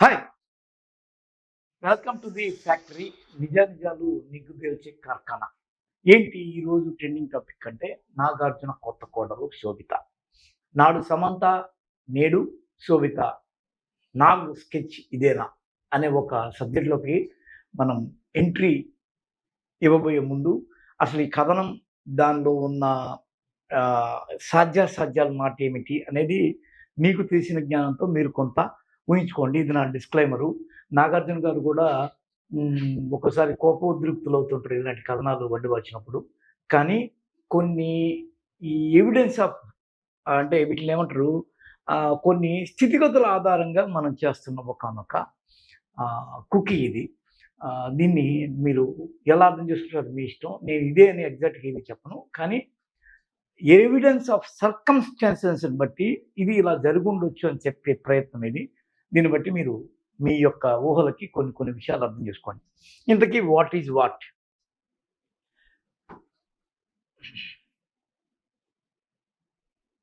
Hi welcome to the factory నిజ నిజాలు నిగ్గు తెలిచే కార్ఖానా. ఏంటి ఈరోజు ట్రెండింగ్ టాపిక్ అంటే నాగార్జున కొత్త కోడలు శోభిత. నాడు సమంత నేడు శోభిత. నాగు స్కెచ్ ఇదేనా అనే ఒక సబ్జెక్ట్లోకి మనం ఎంట్రీ ఇవ్వబోయే ముందు అసలు ఈ కథనం దానిలో ఉన్న సాధ్యాసాధ్యాల మాట ఏమిటి అనేది మీకు తెలిసిన జ్ఞానంతో మీరు కొంత ఊహించుకోండి. ఇది నా డిస్క్లైమరు నాగార్జున గారు కూడా మ్, కోప కోపోద్రిక్తులు అవుతుంటారు ఇలాంటి కథనాలు వడ్డీ వచ్చినప్పుడు కానీ కొన్ని ఈ ఎవిడెన్స్ ఆఫ్ అంటే వీటిని ఏమంటారు కొన్ని స్థితిగతుల ఆధారంగా మనం చేస్తున్న ఒకనొక కుకీ ఇది. దీన్ని మీరు ఎలా అర్థం చేసుకుంటారు మీ ఇష్టం. నేను ఇదే అని ఎగ్జాక్ట్గా ఇది చెప్పను. కానీ ఎవిడెన్స్ ఆఫ్ సర్కమ్స్టాన్సెస్ని బట్టి ఇది ఇలా జరుగుండొచ్చు అని చెప్పే ప్రయత్నం ఇది. దీన్ని బట్టి మీరు మీ యొక్క ఊహలకి కొన్ని కొన్ని విషయాలు అర్థం చేసుకోండి. ఇంతకీ వాట్ ఈజ్ వాట్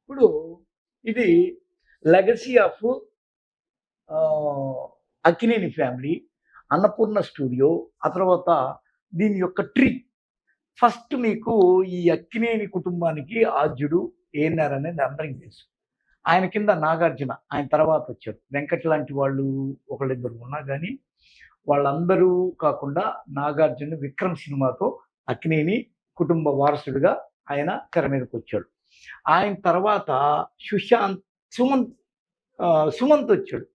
ఇప్పుడు ఇది legacy of Akkineni family Annapurna studio ఆ తర్వాత దీని యొక్క ట్రీ ఫస్ట్ మీకు ఈ అక్కినేని కుటుంబానికి ఆద్యుడు ఏనారనేది అనేది అందరికీ తెలుసు. ఆయన కింద నాగార్జున ఆయన తర్వాత వచ్చారు వెంకట్ లాంటి వాళ్ళు ఒకళ్ళిద్దరు ఉన్నా కానీ వాళ్ళందరూ కాకుండా నాగార్జున విక్రమ్ సినిమాతో అక్నేని కుటుంబ వారసుడిగా ఆయన తెర మీదకి వచ్చాడు. ఆయన తర్వాత సుశాంత్ సుమంత్ సుమంత్ వచ్చాడు.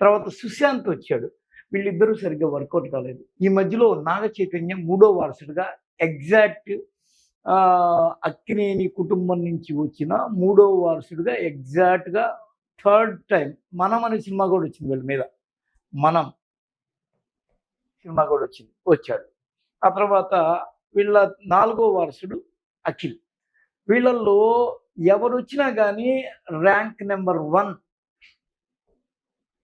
తర్వాత సుశాంత్ వచ్చాడు. వీళ్ళిద్దరూ సరిగ్గా వర్కౌట్ కాలేదు. ఈ మధ్యలో నాగ చైతన్యం మూడో వారసుడిగా ఎగ్జాక్ట్ అక్కినేని కుటుంబం నుంచి వచ్చిన మూడో వారసుడిగా ఎగ్జాక్ట్గా థర్డ్ టైం మనం అనే సినిమా కూడా వచ్చింది వీళ్ళ మీద. మనం సినిమా కూడా వచ్చింది వచ్చాడు. ఆ తర్వాత వీళ్ళ నాలుగో వారసుడు అఖిల్. వీళ్ళల్లో ఎవరు వచ్చినా కానీ rank number one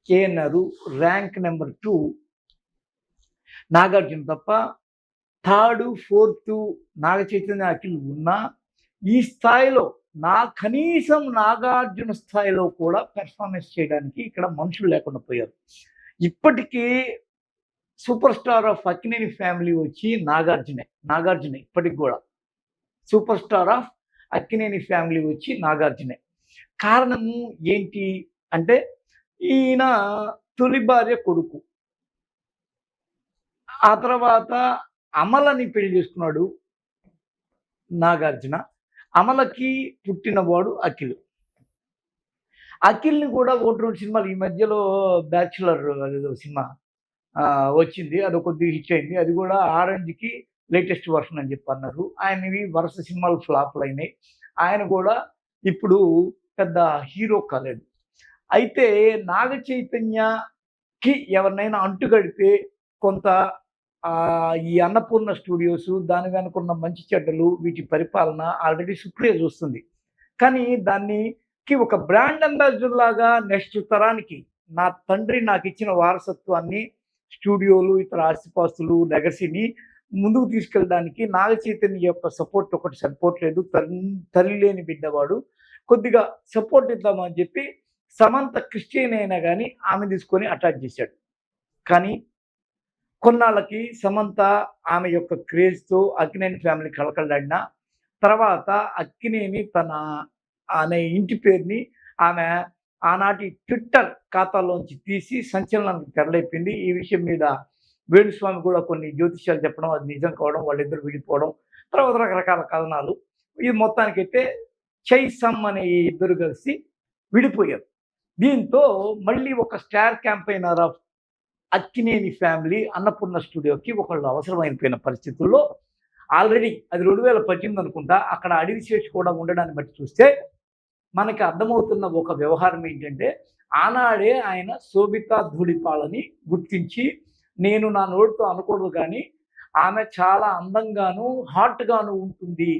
KNR rank number two Nagarjuna తప్ప థర్డ్ ఫోర్త్ నాగ చైతన్య అఖిల్ ఉన్నా ఈ స్థాయిలో నా కనీసం నాగార్జున స్థాయిలో కూడా పెర్ఫార్మెన్స్ చేయడానికి ఇక్కడ మనుషులు లేకుండా పోయారు. ఇప్పటికీ super star of Akkineni family వచ్చి నాగార్జునే నాగార్జునే ఇప్పటికి కూడా. Super star of Akkineni family వచ్చి నాగార్జునే. కారణము ఏంటి అంటే ఈయన తొలి భార్య కొడుకు. ఆ తర్వాత అమలని పెళ్ళి చేసుకున్నాడు నాగార్జున. అమలకి పుట్టినవాడు అఖిల్. అఖిల్ని కూడా ఒకటి రెండు సినిమాలు ఈ మధ్యలో బ్యాచులర్ అదేదో సినిమా వచ్చింది. అది కొద్దిగా హిట్ అయింది. అది కూడా ఆరెంజ్కి లేటెస్ట్ వర్షన్ అని చెప్పి అన్నారు. ఆయనవి వరుస సినిమాలు ఫ్లాప్లు అయినాయి. ఆయన కూడా ఇప్పుడు పెద్ద హీరో కాలేడు. అయితే నాగ చైతన్యకి ఎవరినైనా అంటుగడితే కొంత ఈ అన్నపూర్ణ స్టూడియోస్ దాని వెనుకున్న మంచి చెడ్డలు వీటి పరిపాలన ఆల్రెడీ సుప్రియ చూస్తుంది. కానీ దాన్నికి ఒక బ్రాండ్ అంబాసిడర్ లాగా నెక్స్ట్ తరానికి నా తండ్రి నాకు ఇచ్చిన వారసత్వాన్ని స్టూడియోలు ఇతర ఆస్తిపాస్తులు లెగసీని ముందుకు తీసుకెళ్ళడానికి నాగ చైతన్య యొక్క సపోర్ట్ ఒకటి సపోర్ట్ లేదు తల్లి లేని బిడ్డవాడు. కొద్దిగా సపోర్ట్ ఇద్దామని చెప్పి సమంత క్రిస్టియన్ అయినా కానీ ఆమె తీసుకొని అటాచ్ చేశాడు. కానీ కొన్నాళ్ళకి సమంత ఆమె యొక్క క్రేజ్తో అక్కినేని ఫ్యామిలీ కలకలాడిన తర్వాత అక్కినేని తన అనే ఇంటి పేరుని ఆమె ఆనాటి ట్విట్టర్ ఖాతాలోంచి తీసి సంచలనానికి తెరలేపింది. ఈ విషయం మీద వేణుస్వామి కూడా కొన్ని జ్యోతిష్యాలు చెప్పడం అది నిజం కావడం వాళ్ళిద్దరు విడిపోవడం తర్వాత రకరకాల కథనాలు. ఇది మొత్తానికైతే చై సమ్ అనే ఈ ఇద్దరు కలిసి విడిపోయారు. దీంతో మళ్ళీ ఒక star campaigner of Akkineni family Annapurna స్టూడియోకి ఒకళ్ళు అవసరమైపోయిన పరిస్థితుల్లో ఆల్రెడీ అది రెండు వేల పద్దెనిమిది అనుకుంటా అక్కడ అడవి చేసి కూడా ఉండడాన్ని బట్టి చూస్తే మనకి అర్థమవుతున్న ఒక వ్యవహారం ఏంటంటే ఆనాడే ఆయన శోభితా ధూళిపాలని గుర్తించి నేను నా నోటితో అనకూడదు కానీ ఆమె చాలా అందంగాను హాట్గాను ఉంటుంది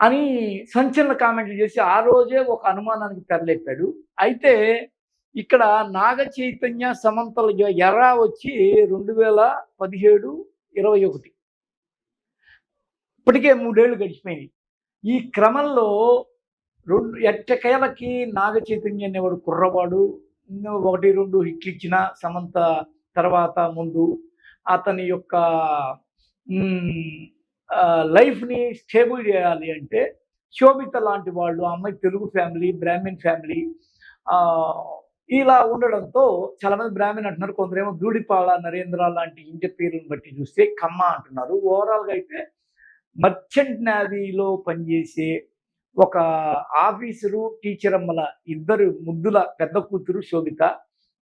అని సంచలన కామెంట్లు చేసి ఆ రోజే ఒక అనుమానానికి తెరలేపాడు. అయితే ఇక్కడ నాగ చైతన్య సమంతల ఎరా వచ్చి రెండు వేల పదిహేడు ఇరవై ఒకటి. ఇప్పటికే మూడేళ్ళు గడిచిపోయినాయి. ఈ క్రమంలో రెండు ఎట్టకేలకి నాగ చైతన్య అనేవాడు కుర్రవాడు ఒకటి రెండు హిట్లు ఇచ్చిన సమంత తర్వాత ముందు అతని యొక్క లైఫ్ని స్టేబుల్ చేయాలి అంటే శోభిత లాంటి వాళ్ళు ఆ అమ్మాయి తెలుగు ఫ్యామిలీ బ్రాహ్మిన్ ఫ్యామిలీ ఇలా ఉండడంతో చాలా మంది బ్రాహ్మణ్ అంటున్నారు కొందరేమో దూడిపాల నరేంద్ర లాంటి ఇంటి పేర్లను బట్టి చూస్తే కమ్మ అంటున్నారు. ఓవరాల్గా అయితే మర్చెంట్ నేవీలో పనిచేసే ఒక ఆఫీసరు టీచర్ అమ్మల ఇద్దరు ముద్దుల పెద్ద కూతురు శోభిత.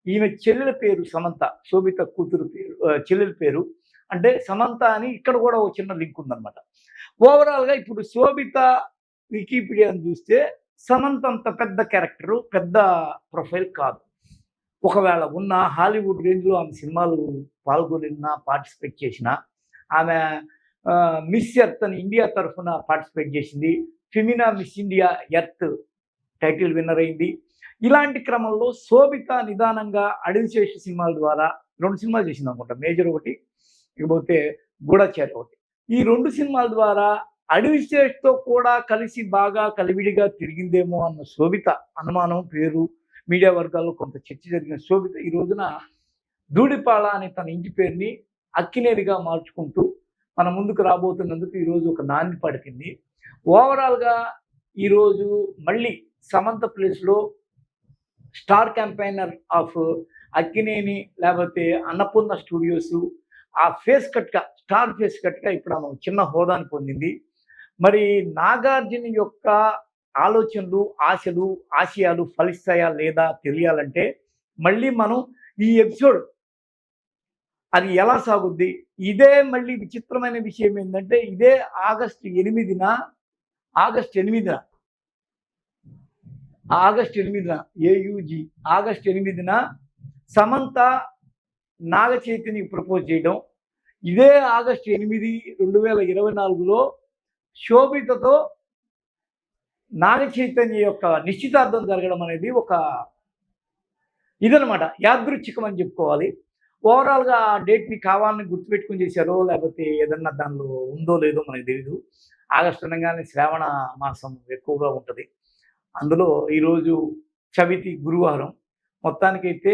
ఈమె చెల్లెల పేరు సమంత శోభిత కూతురు పేరు చెల్లెల పేరు. అంటే సమంత అని ఇక్కడ కూడా ఒక చిన్న లింక్ ఉందన్నమాట. ఓవరాల్గా ఇప్పుడు శోభిత వికీపీడియాని చూస్తే సమంత్ అంత పెద్ద క్యారెక్టరు పెద్ద ప్రొఫైల్ కాదు. ఒకవేళ ఉన్న హాలీవుడ్ రేంజ్లో ఆమె సినిమాలు పాల్గొనినా పార్టిసిపేట్ చేసిన ఆమె మిస్ ఎర్త్ అని ఇండియా తరఫున పార్టిసిపేట్ చేసింది Femina Miss India Earth title winner అయింది. ఇలాంటి క్రమంలో శోభిత నిదానంగా అడవిశేష సినిమాల ద్వారా రెండు సినిమాలు చేసింది అనుకుంటా మేజర్ ఒకటి ఇకపోతే గూఢచారి ఒకటి. ఈ రెండు సినిమాల ద్వారా అడవిశేష్తో కూడా కలిసి బాగా కలివిడిగా తిరిగిందేమో అన్న శోభిత అనుమానం పేరు మీడియా వర్గాల్లో కొంత చర్చ జరిగిన శోభిత ఈ రోజున దూడిపాళ అనే తన ఇంటి పేరుని అక్కినేరిగా మార్చుకుంటూ మన ముందుకు రాబోతున్నందుకు ఈరోజు ఒక నాంది పడికింది ఓవరాల్గా ఈరోజు మళ్ళీ సమంత ప్లేస్లో స్టార్ క్యాంపైనర్ ఆఫ్ అక్కినేని లేకపోతే అన్నపూర్ణ స్టూడియోస్ ఆ ఫేస్ కట్గా స్టార్ ఫేస్ కట్గా ఇప్పుడు ఆమె చిన్న హోదాని పొందింది. మరి నాగార్జున యొక్క ఆలోచనలు ఆశలు ఆశయాలు ఫలిస్తాయా లేదా తెలియాలంటే మళ్ళీ మనం ఈ ఎపిసోడ్ అది ఎలా సాగుద్ది? ఇదే మళ్ళీ విచిత్రమైన విషయం ఏంటంటే ఇదే ఆగస్టు ఎనిమిదిన ఆగస్ట్ ఎనిమిదిన ఆగస్ట్ ఎనిమిదిన ఏయుజి ఆగస్ట్ ఎనిమిదిన సమంత నాగ చైతన్యకి ప్రపోజ్ చేయడం. ఇదే ఆగస్ట్ ఎనిమిది రెండు వేల ఇరవై నాలుగులో శోభితతో నాగ చైతన్య యొక్క నిశ్చితార్థం జరగడం అనేది ఒక ఇదనమాట యాదృచ్ఛికం అని చెప్పుకోవాలి. ఓవరాల్గా ఆ డేట్ని కావాలని గుర్తుపెట్టుకుని చేశారో లేకపోతే ఏదన్నా దానిలో ఉందో లేదో మనకు తెలియదు ఆగస్టు అనగానే శ్రావణ మాసం ఎక్కువగా ఉంటుంది. అందులో ఈరోజు చవితి గురువారం. మొత్తానికైతే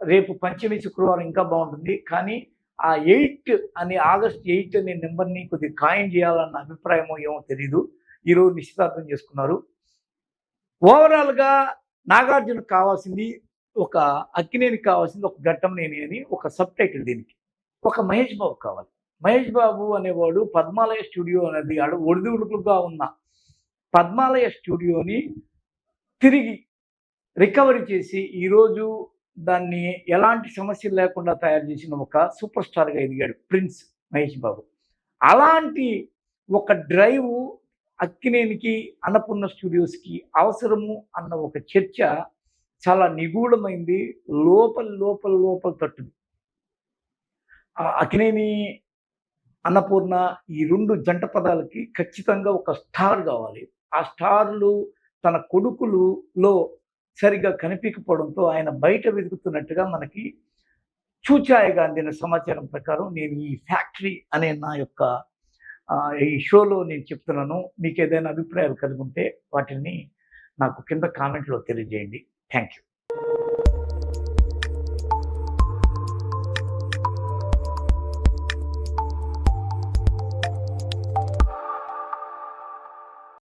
రేపు పంచమి శుక్రవారం ఇంకా బాగుంటుంది. కానీ ఆ ఎయిట్ అని ఆగస్ట్ ఎయిట్ అనే నెంబర్ని కొద్దిగా ఖాయం చేయాలన్న అభిప్రాయమో ఏమో తెలీదు. ఈరోజు నిశ్చితార్థం చేసుకున్నారు. ఓవరాల్గా నాగార్జునకు కావాల్సింది ఒక అక్కినేనికి కావాల్సింది ఒక ఘట్టంనేని అని ఒక సబ్ టైటిల్ దీనికి. ఒక మహేష్ బాబు కావాలి. మహేష్ బాబు అనేవాడు పద్మాలయ స్టూడియో అనేది ఆడు ఒడిదుడుకులుగా ఉన్న పద్మాలయ స్టూడియోని తిరిగి రికవరీ చేసి ఈరోజు దాన్ని ఎలాంటి సమస్యలు లేకుండా తయారు చేసిన ఒక సూపర్ స్టార్గా ఎదిగాడు ప్రిన్స్ మహేష్ బాబు. అలాంటి ఒక డ్రైవ్ అక్కినేనికి అన్నపూర్ణ స్టూడియోస్కి అవసరము అన్న ఒక చర్చ చాలా నిగూఢమైంది లోపల లోపల లోపల తట్టుంది. ఆ అక్కినేని అన్నపూర్ణ ఈ రెండు జంట పదాలకి ఖచ్చితంగా ఒక స్టార్ కావాలి. ఆ స్టార్లు తన కొడుకులులో సరిగ్గా కనిపించకపోవడంతో ఆయన బయట వెతుకుతున్నట్టుగా మనకి చూచాయగా అందిన సమాచారం ప్రకారం నేను ఈ ఫ్యాక్టరీ అనే నా యొక్క ఈ షోలో నేను చెప్తున్నాను. మీకు ఏదైనా అభిప్రాయాలు కలిగి ఉంటే వాటిని నాకు కింద కామెంట్లో తెలియజేయండి. Thank you.